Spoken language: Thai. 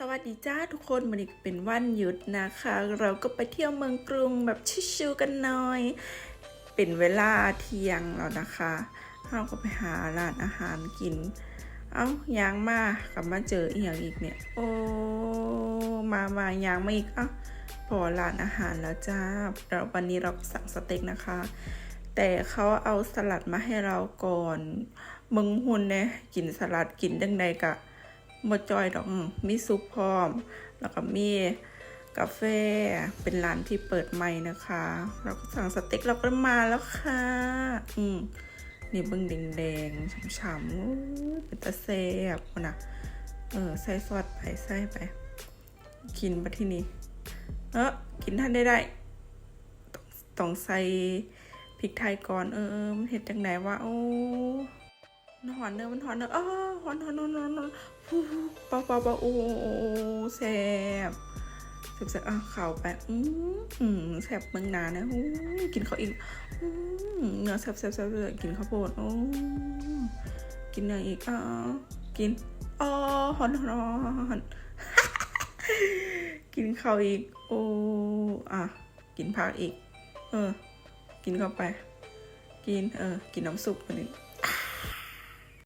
สวัสดีจ้าทุกคนวันนี้เป็นวันหยุดนะคะ เราก็ไปเที่ยวเมืองกรุงแบบชิวๆกันหน่อย เป็นเวลาเที่ยงแล้วนะคะเราก็ไปหาร้านอาหารกิน เอ้ายางมากลับมาเจออีกอย่างอีกเนี่ย โอ้มามายางมาอีกเอ้าพอร้านอาหารแล้วจ้าเราวันนี้เราสั่งสเต็กนะคะ แต่เขาเอาสลัดมาให้เราก่อนมึงหุ่นเนี่ยกินสลัดกินดังใดกะ หมดจอยดอกมีซุปพร้อม แล้วก็มีกาแฟเป็นร้านที่เปิดใหม่นะคะ เราก็สั่งสเต็กเราก็มาแล้วค่ะ อืมนี่เบิ้งแดงๆฉ่ำๆเป็นตะแซ่บนะเออใส่ซอสไปใส่ไป กินมาที่นี่เออกินท่านได้ได้ต้องใส่พริกไทยก่อนเออเออมันเห็ดจังไหนวะโอ้ มันหอนเนอมันหอนเนอะอ้อหอนหอนหอนหอนหอนฮู้ฮู้เปาเปาเปาโอ้แซ่บแซ่บแซ่บอะเข่าไปอืมอืมแซ่บเมืองนานะอู้กินเขาวอีกอืมเนื้อแซ่บแซ่บแซ่บกินข้าวโพดโอ้กินเนื้ออีกอะกินอ๋อหอนหอนหอนกินข้าวอีก โอ้อะกินผักอีก เออ กินเข้าไป กิน เออ กินน้ำซุปอันนี้